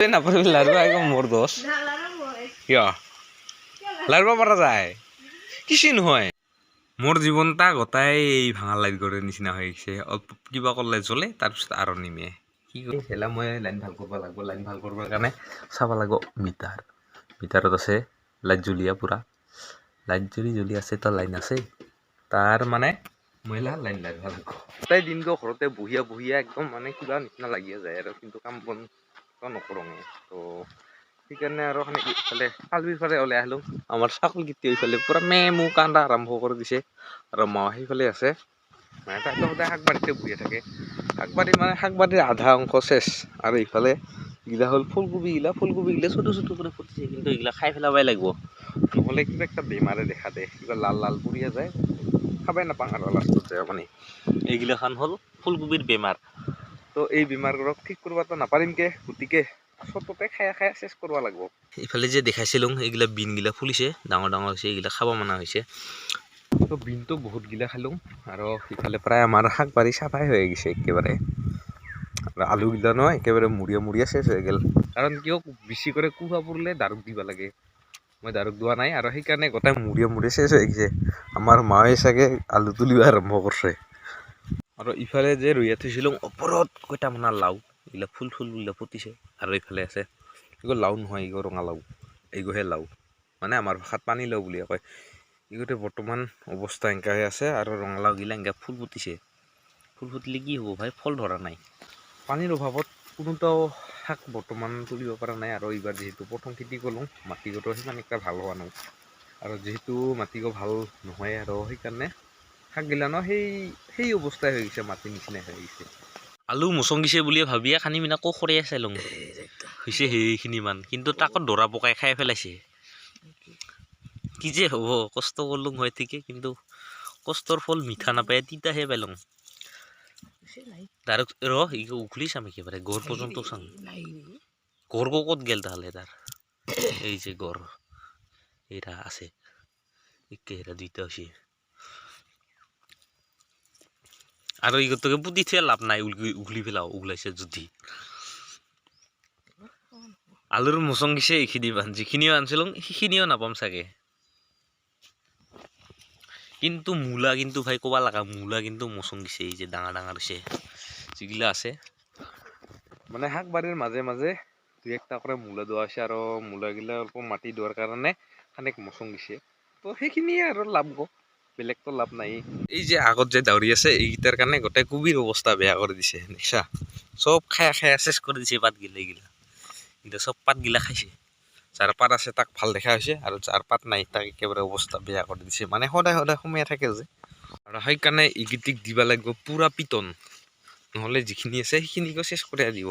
নাপাৰিবি লাৰিব একদম মোৰ দোষ। কিয়? লাৰিব পৰা যায়। কিছু নহয়? মোৰ জীৱনটা গোটাই এই ভাঙা লাইট গড়ৰ নিচিনা হৈ গৈছে। কিবা কৰিলে জ্বলে তাৰপিছত আৰু নিমে। কি কৰি হেলা মই লাইন ভালো কৰিব লাগিব। লাইন ভালো কৰিবৰ কাৰণে চাব লাগিব মিটাৰ। মিটাৰত আছে লাইট জ্বলীয়া পূৰা। লাইট জ্বলি জ্বলি আছে তো লাইন আছে। তাৰ মানে মহিলা লাইন লাগিব লাগিব। গোটেই দিনটো ঘৰতে বহিয়া বহিয়া একদম মানে কিবা নিচিনা লাগিয়ে যায় আৰু কিন্তু কাম বন সেইকাৰণে আৰু মানে ইফালে খালবিৰ ফালে ওলাই আহিলোঁ। আমাৰ ছাগল গীতি এইফালে পূৰা মে মো কান্দা আৰম্ভ কৰি দিছে। আৰু মা সেইফালে আছে। মানে তাইতো সদায় শাক বাৰীতে বহিয়ে থাকে। শাক বাৰী মানে শাক বাৰীৰ আধা অংশ চেচ আৰু ইফালে এইগিলা হ'ল ফুলকবি গিলা ফুলকবি গিলা ছোটো ছোটো কৰি ফুটিছে। কিন্তু এইগিলা খাই পেলাবই লাগিব। নহ'লে কিবা একটা বেমাৰে দেখা দিয়ে কিবা লাল লাল পৰিয়া যায় খাবই নাপাওঁ আৰু লাষ্টত যায় মানে এইগিলাখান হ'ল ফুলকবিৰ বেমাৰ। তো এই বেমাৰবোৰক ঠিক কৰিবতো নাপাৰিমকে গতিকে চবতে খাই খাই চেচ কৰিব লাগিব। ইফালে যে দেখাইছিলোঁ এইগিলা বিনগিলা ফুলিছে ডাঙৰ ডাঙৰ হৈছে এইগিলা খাব মনা হৈছে। তো বিনটো বহুতগিলা খালোঁ আৰু ইফালে প্ৰায় আমাৰ শাক বাৰী চাফাই হৈ গৈছে একেবাৰে। আৰু আলুগিলা নহয় একেবাৰে মুৰিয়া মুৰিয়া চেচ হৈ গ'ল। কাৰণ কিয় বেছি কৰি কুহা পৰিলে দাৰুক দিব লাগে। মই দাৰুক দিয়া নাই আৰু সেইকাৰণে গোটেই মুৰিয়া মুৰিয়া চেচ হৈ গৈছে। আমাৰ মায়ে চাগে আলু তুলিব আৰম্ভ কৰিছে। আৰু ইফালে যে ৰৈয়া থৈছিলোঁ ওপৰত কেইটামানৰ লাও, এইগিলা ফুল ফুল বিলাক ফুটিছে। আৰু এইফালে আছে, এইগো লাও নহয়, এইগো ৰঙালাও এইগোহে লাও। মানে আমাৰ ভাষাত পানী লাও বুলিয়ে কয়। এইগোতে বৰ্তমান অৱস্থা এনেকা হৈ আছে আৰু ৰঙালাওগিলা এনেকা ফুল ফুটিছে। ফুল ফুটিলে কি হ'ব ভাই? ফল ধৰা নাই। পানীৰ অভাৱত কোনোটাও শাক বৰ্তমান তুলিব পৰা নাই আৰু এইবাৰ যিহেতু প্ৰথম খেতি কৰিলোঁ মাটিগতো সিমান এটা ভালো হোৱা নাই। আৰু যিহেতু মাটিগো ভালো নহয় আৰু সেইকাৰণে শাকগিলা ন, সেই সেই অৱস্থাই হৈ গৈছে, মাটিৰ নিচিনাই হৈ গৈছে। আলু মচংগিছে বুলিয়ে ভাবিয়ে খানি মিনা কো খৰিয়াই চাই লওঁ হৈছে সেইখিনিমান কিন্তু তাকো দৰা পকাই খাই পেলাইছে। কি যে হ'ব, কষ্ট কৰিলোঁ হয় ঠিকেই কিন্তু কষ্টৰ ফল মিঠা নাপায়, তিতাহে পাইলোঁ তাৰ ৰ ইগো উঘলি চাম একেবাৰে, গড় পৰ্যন্ত চাম। গড় ক'ত গেল তাহলে তাৰ? এই যে গড় এৰা আছে। একে এৰা দুইটা হৈছে। আৰু ইগতকে পুতি থৈ লাভ নাই উঘলি পেলাও উঘলাইছে যদি আলুৰ মচং গিছে এইখিনি মান যিখিনিও আনিছিলোঁ সেইখিনিও নাপাম চাগে। কিন্তু মূলা কিন্তু ভাই ক'বা লগা, মূলা কিন্তু মচং গিছে এই যে ডাঙৰ ডাঙৰ হৈছে যিগিলা আছে। মানে শাক বাৰীৰ মাজে মাজে দুই একটা কৰে মূলা দোৱা হৈছে আৰু মূলাগিলা অলপ মাটি দোৱাৰ কাৰণে খানেক মচং গিছে তো সেইখিনিয়ে আৰু লাভ গো বেলেগতো লাভ নাই। এই যে আগত যে দাউৰি আছে, এইকেইটাৰ কাৰণে গোটেই কবিৰ অৱস্থা বেয়া কৰি দিছে দেখিছা চব খাই খাই চেচ কৰি দিছে পাতগিলা এইগিলা এইগিলা চব পাতগিলা খাইছে। যাৰ পাত আছে, তাক ভালো দেখা হৈছে আৰু যাৰ পাত নাই, তাক একেবাৰে অৱস্থা বেয়া কৰি দিছে। মানে সদায় সদায় সোমাই থাকে যে। আৰু সেইকাৰণে এইগিটিক দিব লাগিব পূৰা পিটন। নহ'লে যিখিনি আছে, সেইখিনিকো চেচ কৰাই দিব।